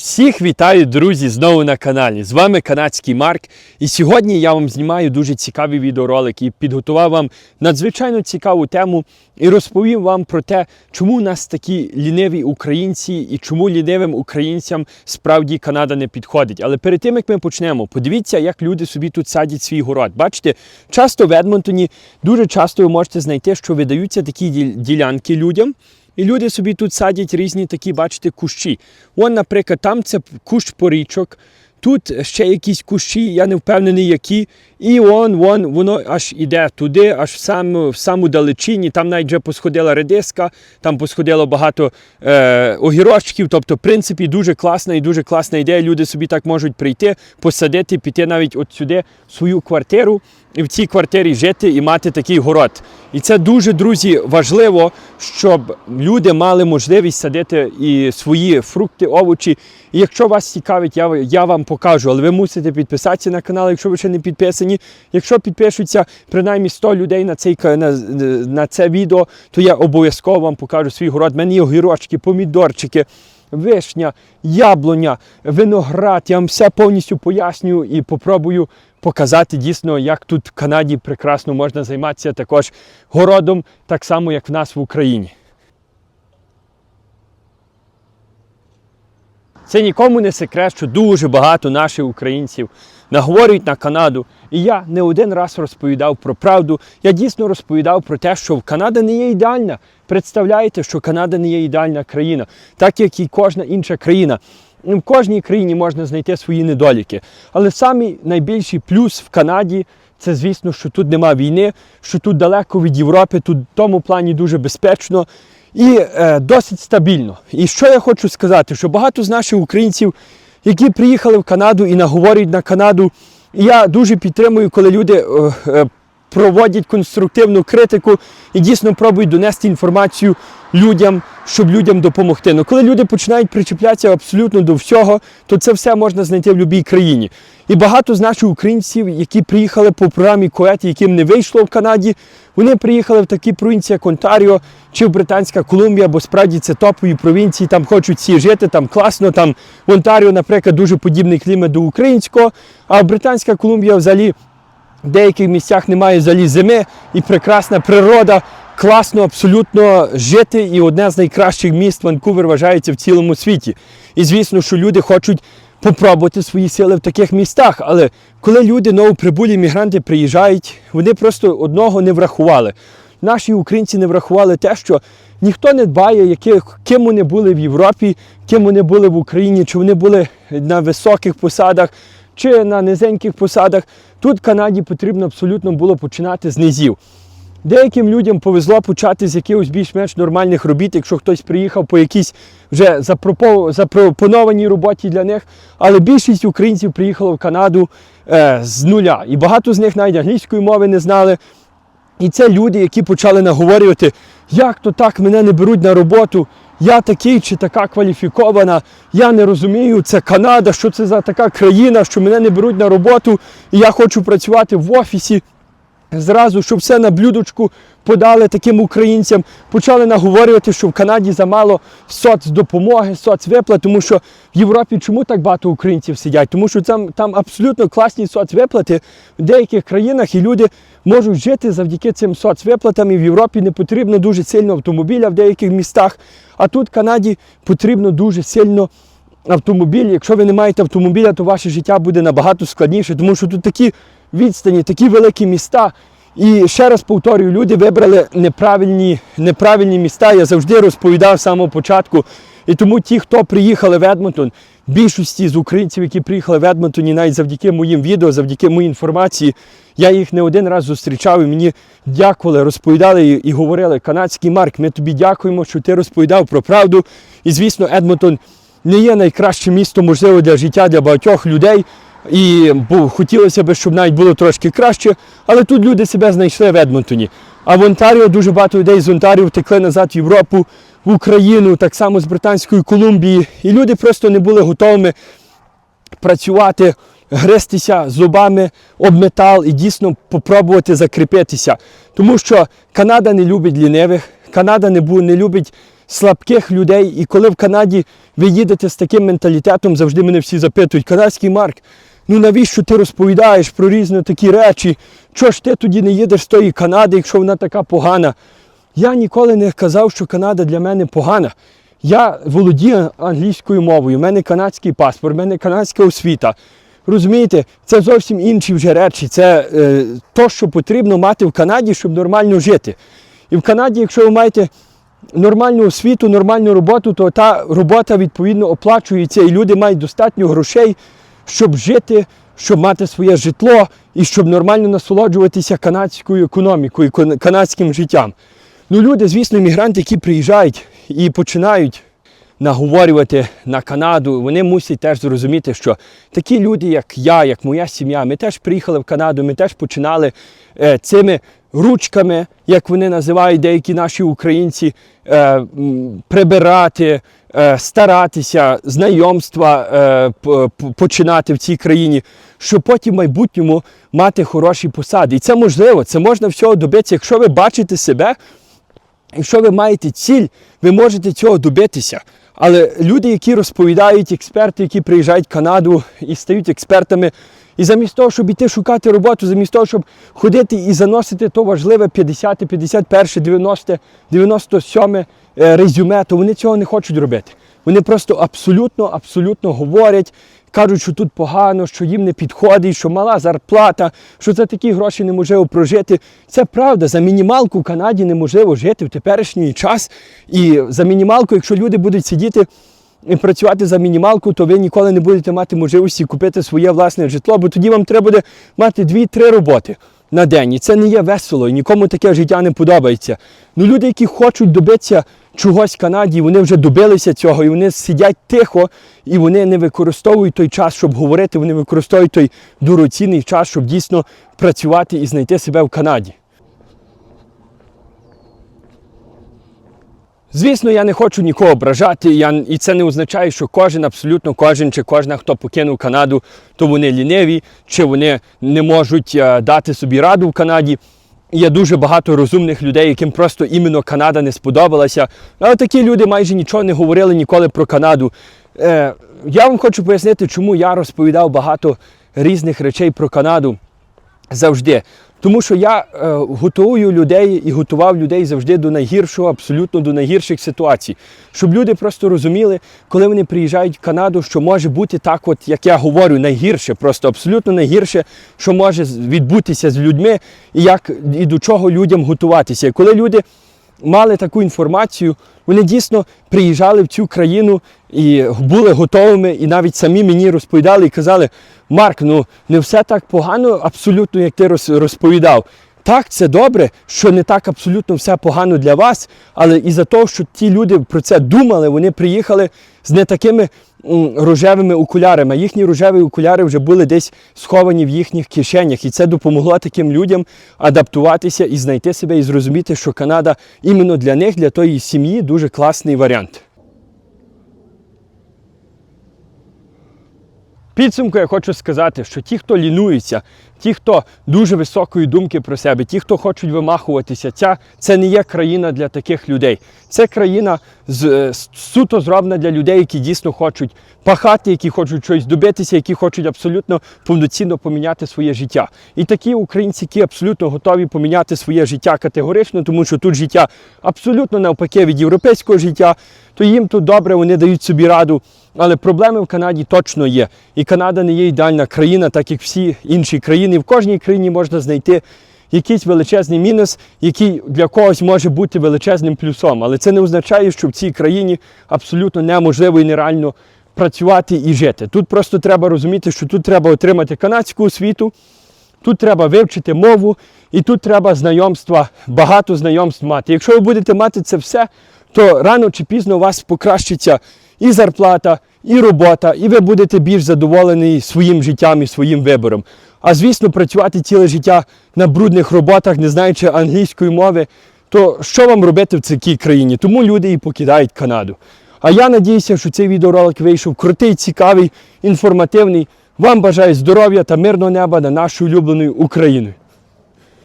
Всіх вітаю, друзі, знову на каналі. З вами канадський Марк. І сьогодні я вам знімаю дуже цікавий відеоролик і підготував вам надзвичайно цікаву тему і розповім вам про те, чому у нас такі ліниві українці і чому лінивим українцям справді Канада не підходить. Але перед тим як ми почнемо, подивіться, як люди собі тут садять свій город. Бачите, часто в Едмонтоні дуже часто ви можете знайти, що видаються такі ділянки людям. І люди собі тут садять різні такі, бачите, кущі. Вон, наприклад, там це кущ порічок, тут ще якісь кущі, я не впевнений, які. І вон, вон, воно аж іде туди, аж в саму, в саму далечині. Там навіть вже посходила редиска, там посходило багато е, огірочків. Тобто, в принципі, дуже класна і дуже класна ідея. Люди собі так можуть прийти, посадити, піти навіть от сюди в свою квартиру в цій квартирі жити і мати такий город. І це дуже, друзі, важливо, щоб люди мали можливість садити і свої фрукти, овочі. І якщо вас цікавить, я, я вам покажу, але ви мусите підписатися на канал, якщо ви ще не підписані. Якщо підпишуться принаймні 100 людей на, цей, на, на це відео, то я обов'язково вам покажу свій город. У мене огірочки, помідорчики. Вишня, яблуня, виноград. Я вам все повністю поясню і попробую показати дійсно, як тут в Канаді прекрасно можна займатися також городом, так само, як в нас в Україні. Це нікому не секрет, що дуже багато наших українців наговорюють на Канаду. І я не один раз розповідав про правду. Я дійсно розповідав про те, що Канада не є ідеальна. Представляєте, що Канада не є ідеальна країна, так як і кожна інша країна. Ну, В кожній країні можна знайти свої недоліки. Але самий найбільший плюс в Канаді це, звісно, що тут нема війни, що тут далеко від Європи, тут в тому плані дуже безпечно і е, досить стабільно. І що я хочу сказати, що багато з наших українців, які приїхали в Канаду і наговорюють на Канаду, я дуже підтримую, коли люди е, е, проводять конструктивну критику і дійсно пробують донести інформацію людям, щоб людям допомогти. Ну коли люди починають причіплятися абсолютно до всього, то це все можна знайти в будь-якій країні. І багато з наших українців, які приїхали по програмі КОЕТ, яким не вийшло в Канаді, вони приїхали в такі провінції, як Онтаріо чи в Британська Колумбія, бо справді це топові провінції, там хочуть всі жити, там класно. Там в Онтаріо, наприклад, дуже подібний клімат до українського, а Британська Колумбія взагалі в деяких місцях немає взагалі зими і прекрасна природа. Класно абсолютно жити, і одне з найкращих міст Ванкувер вважається в цілому світі. І звісно, що люди хочуть попробувати свої сили в таких містах. Але коли люди новоприбулі мігранти приїжджають, вони просто одного не врахували. Наші українці не врахували те, що ніхто не дбає, яких, ким вони були в Європі, ким вони були в Україні, чи вони були на високих посадах, чи на низеньких посадах. Тут Канаді потрібно абсолютно було починати з низів. Деяким людям повезло почати з якихось більш-менш нормальних робіт, якщо хтось приїхав по якійсь вже запропонованій роботі для них. Але більшість українців приїхало в Канаду е, з нуля. І багато з них навіть англійської мови не знали. І це люди, які почали наговорювати, як то так мене не беруть на роботу, я такий чи така кваліфікована, я не розумію, це Канада, що це за така країна, що мене не беруть на роботу, і я хочу працювати в офісі. Зразу, щоб все на блюдочку подали таким українцям, почали наговорювати, що в Канаді замало соцдопомоги, соцвиплат, тому що в Європі чому так багато українців сидять? Тому що там, там абсолютно класні соцвиплати в деяких країнах, і люди можуть жити завдяки цим соцвиплатам. І в Європі не потрібно дуже сильно автомобіля в деяких містах. А тут в Канаді потрібно дуже сильно автомобіль. Якщо ви не маєте автомобіля, то ваше життя буде набагато складніше, тому що тут такі відстані, такі великі міста. І ще раз повторюю, люди вибрали неправильні, неправильні міста. Я завжди розповідав з самого початку. І тому ті, хто приїхали в Едмонтон, більшості з українців, які приїхали в Едмонтоні, навіть завдяки моїм відео, завдяки моїй інформації, я їх не один раз зустрічав і мені дякували, розповідали і, говорили, канадський Марк, ми тобі дякуємо, що ти розповідав про правду. І звісно, Едмонтон не є найкращим містом, можливо, для життя для багатьох людей. І хотілося б, щоб навіть було трошки краще, але тут люди себе знайшли в Едмонтоні. А в Онтаріо дуже багато людей з Онтаріо втекли назад в Європу, в Україну, так само з Британської Колумбії. І люди просто не були готовими працювати, гристися зубами об метал і дійсно попробувати закріпитися. Тому що Канада не любить лінивих, Канада не, бу- не любить слабких людей. І коли в Канаді ви їдете з таким менталітетом, завжди мене всі запитують, канадський Марк, ну навіщо ти розповідаєш про різні такі речі? Чого ж ти тоді не їдеш з тої Канади, якщо вона така погана? Я ніколи не казав, що Канада для мене погана. Я володію англійською мовою, в мене канадський паспорт, в мене канадська освіта. Розумієте, це зовсім інші вже речі. Це е, то, що потрібно мати в Канаді, щоб нормально жити. І в Канаді, якщо ви маєте нормальну освіту, нормальну роботу, то та робота відповідно оплачується, і люди мають достатньо грошей, щоб жити, щоб мати своє житло і щоб нормально насолоджуватися канадською економікою, канадським життям. Ну, люди, звісно, іммігранти, які приїжджають і починають наговорювати на Канаду, вони мусять теж зрозуміти, що такі люди, як я, як моя сім'я, ми теж приїхали в Канаду, ми теж починали е, цими ручками, як вони називають деякі наші українці, е, прибирати, е, старатися, знайомства е, починати в цій країні, щоб потім в майбутньому мати хороші посади. І це можливо, це можна всього добитися, якщо ви бачите себе. Якщо ви маєте ціль, ви можете цього добитися. Але люди, які розповідають, експерти, які приїжджають в Канаду і стають експертами, і замість того, щоб іти шукати роботу, замість того, щоб ходити і заносити то важливе 50, 51, 90, 97 е, резюме, то вони цього не хочуть робити. Вони просто абсолютно, абсолютно говорять, кажуть, що тут погано, що їм не підходить, що мала зарплата, що за такі гроші неможливо прожити. Це правда, за мінімалку в Канаді неможливо жити в теперішній час. І за мінімалку, якщо люди будуть сидіти працювати за мінімалку, то ви ніколи не будете мати можливості купити своє власне житло, бо тоді вам треба буде мати 2-3 роботи на день. І це не є весело, і нікому таке життя не подобається. Ну люди, які хочуть добитися чогось в Канаді, вони вже добилися цього, і вони сидять тихо, і вони не використовують той час, щоб говорити, вони використовують той дорогоцінний час, щоб дійсно працювати і знайти себе в Канаді. Звісно, я не хочу нікого ображати, я, і це не означає, що кожен, абсолютно кожен чи кожна, хто покинув Канаду, то вони ліниві, чи вони не можуть е, дати собі раду в Канаді. Є дуже багато розумних людей, яким просто іменно Канада не сподобалася. Але такі люди майже нічого не говорили ніколи про Канаду. Е, я вам хочу пояснити, чому я розповідав багато різних речей про Канаду завжди. Тому що я е, готую людей і готував людей завжди до найгіршого, абсолютно до найгірших ситуацій. Щоб люди просто розуміли, коли вони приїжджають в Канаду, що може бути так, от як я говорю, найгірше, просто абсолютно найгірше, що може відбутися з людьми, і як і до чого людям готуватися. І коли люди мали таку інформацію, вони дійсно приїжджали в цю країну і були готовими, і навіть самі мені розповідали і казали: Марк, ну не все так погано, абсолютно, як ти роз- розповідав. Так, це добре, що не так абсолютно все погано для вас, але і за того, що ті люди про це думали, вони приїхали з не такими рожевими окулярами. Їхні рожеві окуляри вже були десь сховані в їхніх кишенях, і це допомогло таким людям адаптуватися і знайти себе і зрозуміти, що Канада іменно для них, для тої сім'ї, дуже класний варіант. Підсумку я хочу сказати, що ті, хто лінується, ті, хто дуже високої думки про себе, ті, хто хочуть вимахуватися, ця це не є країна для таких людей. Це країна з, е, суто зроблена для людей, які дійсно хочуть пахати, які хочуть щось добитися, які хочуть абсолютно повноцінно поміняти своє життя. І такі українці, які абсолютно готові поміняти своє життя категорично, тому що тут життя абсолютно навпаки від європейського життя, то їм тут добре, вони дають собі раду. Але проблеми в Канаді точно є. І Канада не є ідеальна країна, так як всі інші країни. В кожній країні можна знайти якийсь величезний мінус, який для когось може бути величезним плюсом. Але це не означає, що в цій країні абсолютно неможливо і нереально працювати і жити. Тут просто треба розуміти, що тут треба отримати канадську освіту, тут треба вивчити мову, і тут треба знайомства, багато знайомств мати. Якщо ви будете мати це все, то рано чи пізно у вас покращиться і зарплата, і робота, і ви будете більш задоволені своїм життям і своїм вибором. А звісно, працювати ціле життя на брудних роботах, не знаючи англійської мови, то що вам робити в цій країні? Тому люди і покидають Канаду. А я надіюся, що цей відеоролик вийшов крутий, цікавий, інформативний. Вам бажаю здоров'я та мирного неба над нашою улюбленою Україною.